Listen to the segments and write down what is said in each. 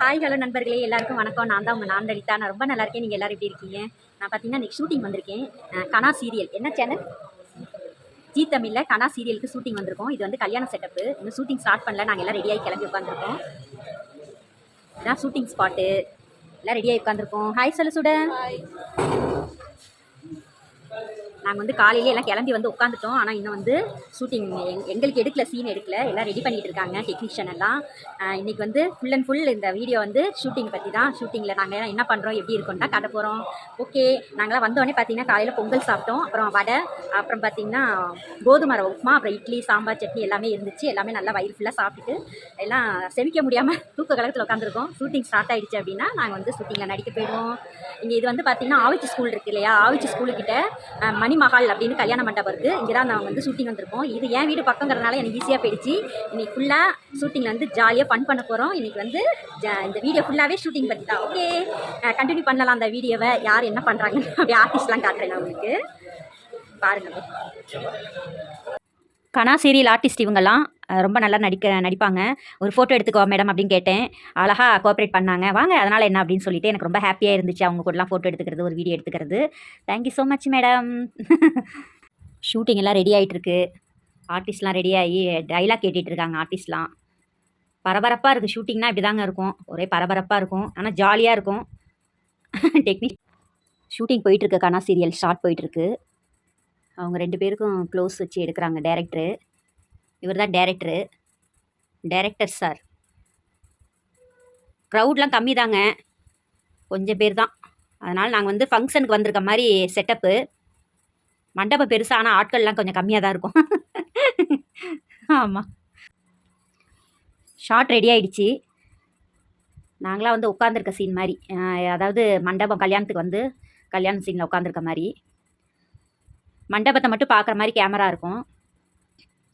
Hi hello நண்பர்களே. எல்லாருக்கும் வணக்கம். நான் தான் உங்கள் நான் லலிதா நான் ரொம்ப நல்லா இருக்கேன். நீங்கள் எல்லோரும் எப்படி இருக்கீங்க? நான் பார்த்தீங்கன்னா இன்னைக்கு ஷூட்டிங் வந்திருக்கேன். கனா சீரியல் என்ன சேனல் ஜி தமிழில் கனா சீரியலுக்கு ஷூட்டிங் வந்திருக்கோம். இது வந்து கல்யாண செட்டப்பு இன்னும் ஷூட்டிங் ஸ்டார்ட் பண்ணல. நாங்கள் எல்லாம் ரெடியாகி கிளம்பி உட்காந்துருக்கோம் இதான் ஷூட்டிங் ஸ்பாட்டு எல்லாம் ரெடியாகி உட்காந்துருக்கோம் ஹாய் சொல்லு சுட. நாங்கள் வந்து காலையில எல்லாம் கிளம்பி வந்து உட்காந்துட்டோம் ஆனால் இன்னும் வந்து ஷூட்டிங் எங்களுக்கு எடுக்கல சீன் எடுக்கல. எல்லாம் ரெடி பண்ணிட்டு இருக்காங்க டெக்னீஷியன் எல்லாம். இன்றைக்கி இன்னைக்கு வந்து ஃபுல் அண்ட் ஃபுல் இந்த வீடியோ வந்து ஷூட்டிங் பற்றி தான் ஷூட்டிங்கில் நாங்கள் என்ன பண்ணுறோம் எப்படி இருக்கோம்னா தான் காட்ட போகிறோம் ஓகே நாங்களாம் வந்தோடனே பார்த்தீங்கன்னா காலையில் பொங்கல் சாப்பிட்டோம். அப்புறம் வடை அப்புறம் பார்த்தீங்கன்னா கோதுமை ரவை உப்புமா அப்புறம் இட்லி சாம்பார் சட்னி எல்லாமே இருந்துச்சு. எல்லாமே நல்லா வயிறு ஃபுல்லாக சாப்பிட்டுட்டு எல்லாம் செமிக்க முடியாமல் தூக்க கலகத்தில் உட்காந்துருக்கோம் ஷூட்டிங் ஸ்டார்ட் ஆகிடுச்சு அப்படின்னா நாங்கள் வந்து ஷூட்டிங்கில் நடிக்க போயிடுவோம். இங்கே இது வந்து பார்த்தீங்கன்னா ஆவிச்சி ஸ்கூல் இருக்கு இல்லையா? ஆவிச்சி ஸ்கூலுக்கிட்ட மண் மணிமஹால் அப்படின்னு கல்யாண மண்டபம் இருக்குது இங்கே தான் நான் வந்து ஷூட்டிங் வந்திருக்கோம். இது என் வீடு பக்கங்கிறதுனால எனக்கு ஈஸியாக போயிடுச்சு. இன்னைக்கு ஃபுல்லாக ஷூட்டிங்கில் வந்து ஜாலியாக ஃபன் பண்ண போகிறோம் இன்னைக்கு வந்து இந்த வீடியோ ஃபுல்லாகவே ஷூட்டிங் பற்றி தான். ஓகே கண்டினியூ பண்ணலாம் அந்த வீடியோவை யார் என்ன பண்ணுறாங்கன்னு அப்படியே ஆர்டிஸ்ட்லாம் காட்டுறேன் நான் உங்களுக்கு. பாருங்கள் கனா சீரியல் ஆர்டிஸ்ட் இவங்கெல்லாம் ரொம்ப நல்லா நடிக்க நடிப்பாங்க. ஒரு ஃபோட்டோ எடுத்துக்கோ மேடம் அப்படின்னு கேட்டேன். அழகாக கோஆப்ரேட் பண்ணாங்க. வாங்க அதனால் என்ன அப்படின்னு சொல்லிட்டு எனக்கு ரொம்ப ஹாப்பியாக இருந்துச்சு அவங்க கூடலாம் ஃபோட்டோ எடுத்துக்கிறது ஒரு வீடியோ எடுத்துக்கிறது. Thank you so much madam shooting எல்லாம் ரெடி ஆகிட்டுருக்கு ஆர்டிஸ்ட்லாம் ரெடி ஆகி டைலாக் கேட்டுட்டு இருக்காங்க ஆர்டிஸ்ட்லாம் பரபரப்பாக இருக்குது ஷூட்டிங்னா இப்படி தாங்க இருக்கும். ஒரே பரபரப்பாக இருக்கும். ஆனால் ஜாலியாக இருக்கும். டெக்னிக் ஷூட்டிங் போயிட்டுருக்கு. கனா சீரியல் ஸ்டார்ட் போயிட்டுருக்கு. அவங்க ரெண்டு பேருக்கும் க்ளோஸ் வச்சு எடுக்கிறாங்க டேரக்டரு இவர் தான் டேரக்டரு டேரக்டர் சார் க்ரௌட்லாம் கம்மி தாங்க கொஞ்சம் பேர் தான் அதனால் நாங்கள் வந்து ஃபங்க்ஷனுக்கு வந்திருக்க மாதிரி செட்டப்பு மண்டபம் பெருசாக ஆனால் ஆட்கள்லாம் கொஞ்சம் கம்மியாக தான் இருக்கும். ஆமாம் ஷார்ட் ரெடி ஆகிடுச்சி நாங்களாம் வந்து உட்காந்துருக்க சீன் மாதிரி. அதாவது மண்டபம் கல்யாணத்துக்கு வந்து கல்யாண சீனில் உட்காந்துருக்க மாதிரி. மண்டபத்தை மட்டும் பார்க்குற மாதிரி கேமரா இருக்கும்.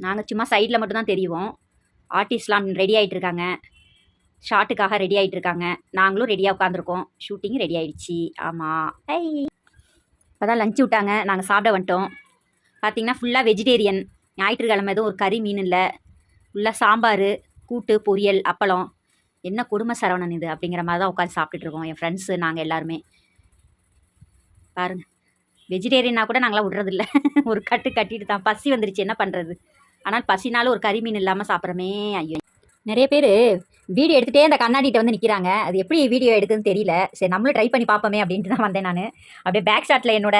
நாங்கள் சும்மா சைடில் மட்டும்தான் தெரியுவோம் ஆர்டிஸ்ட்லாம் ரெடி ஆகிட்டு இருக்காங்க ஷாட்டுக்காக ரெடி ஆகிட்டு இருக்காங்க நாங்களும் ரெடியாக உட்காந்துருக்கோம் ஷூட்டிங் ரெடி ஆகிடுச்சி ஆமாம் ஐ இப்போ தான் லஞ்சு விட்டாங்க. நாங்கள் சாப்பிட வந்துட்டோம். பார்த்தீங்கன்னா ஃபுல்லாக வெஜிடேரியன் ஞாயிற்றுக்கிழமை எதுவும் ஒரு கறி மீன் இல்லை. ஃபுல்லாக சாம்பார் கூட்டு பொரியல் அப்பளம். என்ன குடும்ப சரவணன் இது அப்படிங்கிற மாதிரி தான் உட்காந்து சாப்பிட்டுட்டு இருக்கோம். என் ஃப்ரெண்ட்ஸு நாங்கள் எல்லாருமே. பாருங்கள் வெஜிடேரியனா கூட நாங்களாம் விட்றதில்ல. ஒரு கட்டு கட்டிட்டு தான். பசி வந்துருச்சு என்ன பண்ணுறது ஆனால் பசினாலும் ஒரு கறி மீன் இல்லாமல் சாப்பிட்றமே. ஐயோ. நிறைய பேர் வீடியோ எடுத்துகிட்டே அந்த கண்ணாடிட்ட வந்து நிற்கிறாங்க அது எப்படி வீடியோ எடுக்குதுன்னு தெரியல. சரி நம்மளும் ட்ரை பண்ணி பார்ப்போமே அப்படின்ட்டு தான் வந்தேன் நான். அப்படியே பேக் ஷாட்டில் என்னோட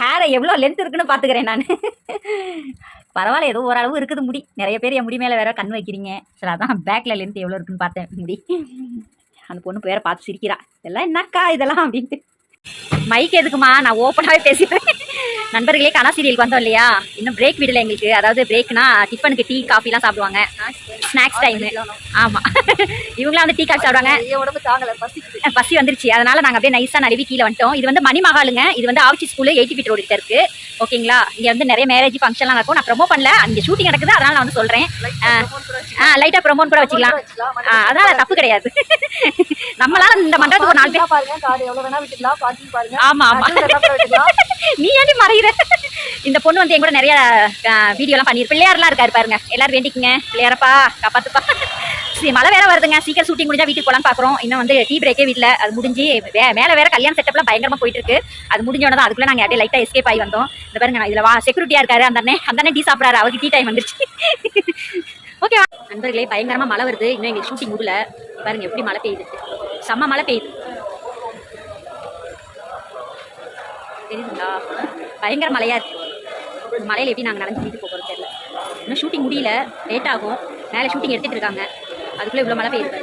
ஹேரை எவ்வளோ லென்த் இருக்குன்னு பார்த்துக்கிறேன் நான். பரவாயில்ல ஏதோ ஓரளவு இருக்குது முடி. நிறைய பேர் என் முடி மேலே வேற கண் வைக்கிறீங்க. சரி அதான் பேக்கில் லென்த் எவ்வளோ இருக்குன்னு பார்த்தேன் முடி. அந்த பொண்ணு பேரை பார்த்து சிரிக்கிறா. இதெல்லாம் என்னக்கா இதெல்லாம் அப்படின்ட்டு. மைக் எதுக்குமா? நான் ஓப்பனாகவே பேசிட்டேன் நண்பர்களே கனா சீரியலுக்கு வந்தோம் இல்லையா? இன்னும் பிரேக் விடல எங்களுக்கு. அதாவது பிரேக்னா டிஃபனுக்கு டீ காஃபிலாம் சாப்பிடுவாங்க. ஸ்நாக்ஸ் டைம் ஆமாம் இவங்களாம் வந்து டீ காஃபி சாப்பிடுவாங்க. பசி வந்துருச்சு. அதனால நாங்கள் அப்படியே நைஸாக நழுவி கீழே வந்துட்டோம். இது வந்து மணிமகாலுங்க. இது வந்து Avichi school eighty feet road கிட்ட இருக்கு. ஓகேங்களா இங்கே வந்து நிறைய மேரேஜ் ஃபங்க்ஷன்லாம் நடக்கும். நான் ப்ரொமோ பண்ணல. அங்கே ஷூட்டிங் நடக்குது. அதனால நான் வந்து சொல்கிறேன் ஆ. லைட்டாக ப்ரொமோன் கூட வச்சுக்கலாம். ஆ, அதனால தப்பு கிடையாது. நம்மளால இந்த மண்டபத்துக்கு ஒரு நாலு பேர் பாருங்க. கார் எவ்வளவு நீ ஏன்டி மறையிற? இந்த பொண்ணு வந்து என் கூட நிறைய வீடியோலாம் பண்ணிரு. பிள்ளையாரெலாம் இருக்காரு பாருங்க. எல்லாரும் வேண்டிக்குங்க. பிள்ளையாரப்பா காப்பாத்துப்பா. சரி மழை வேற வருதுங்க. சீக்கிரம் ஷூட்டிங் முடிஞ்சா வீட்டுக்கு போலான்னு பாக்குறோம். இன்னும் வந்து டீ பிரேக்கே வீட்டில் அது முடிஞ்சு வே மேலே வேற கல்யாண செட்டப்லாம் பயங்கரமாக போயிட்டு இருக்கு அது முடிஞ்சோட தான் அதுக்குள்ள நாங்கள் அப்படியே லைட்டாக எஸ்கேப் ஆகி வந்தோம். இந்த பாருங்க இதில் வா செக்யூரிட்டியாக இருக்காரு. அந்த அண்ணே அந்த அண்ணே டீ சாப்பிட்றாரு. அவருக்கு டீ டைம் வந்துருச்சு. ஓகே நண்பர்களே பயங்கரமாக மழை வருது. இன்னும் எங்களுக்கு ஷூட்டிங் முடியல. பாருங்க எப்படி மழை பெய்யுது. செம்ம மழை பெய்யுது. பயங்கர மழையா இருக்கு. மலையில எப்படி நாங்கள் நடந்து வீட்டுக்கு போகிறோம் தெரியல. இன்னும் ஷூட்டிங் முடியல லேட் ஆகும். மேலே ஷூட்டிங் எடுத்துட்டு இருக்காங்க. அதுக்குள்ளே இவ்வளோ மழை பெய்யுது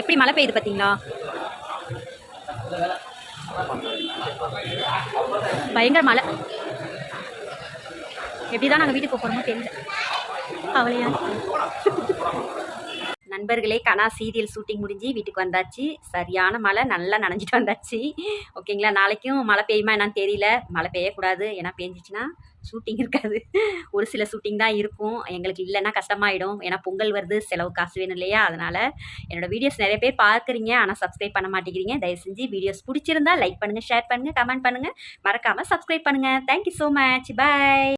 எப்படி மழை பெய்யுது பார்த்தீங்களா பயங்கர மழை. எப்படி தான் நாங்கள் வீட்டுக்கு போகிறோமோ தெரியல. கவலையா நண்பர்களே கனா சீரியல் ஷூட்டிங் முடிஞ்சு வீட்டுக்கு வந்தாச்சு. சரியான மழை நல்லா நனைஞ்சிட்டு வந்தாச்சு. ஓகேங்களா? நாளைக்கும் மழை பெய்யுமா என்னன்னு தெரியல. மழை பெய்யக்கூடாது. ஏன்னா பெஞ்சிச்சுன்னா ஷூட்டிங் இருக்காது. ஒரு சில ஷூட்டிங் தான் இருக்கும். எங்களுக்கு இல்லைன்னா கஷ்டமாயிடும். ஏன்னா பொங்கல் வருது. செலவு காசு வேணும் இல்லையா? அதனால் என்னோடய வீடியோஸ் நிறைய பேர் பார்க்குறீங்க. ஆனால் சப்ஸ்கிரைப் பண்ண மாட்டேங்கிறீங்க. தயவு செஞ்சு வீடியோஸ் பிடிச்சிருந்தா லைக் பண்ணுங்கள் ஷேர் பண்ணுங்கள் கமெண்ட் பண்ணுங்கள் மறக்காமல் சப்ஸ்கிரைப் பண்ணுங்கள் தேங்க்யூ ஸோ மச் பாய்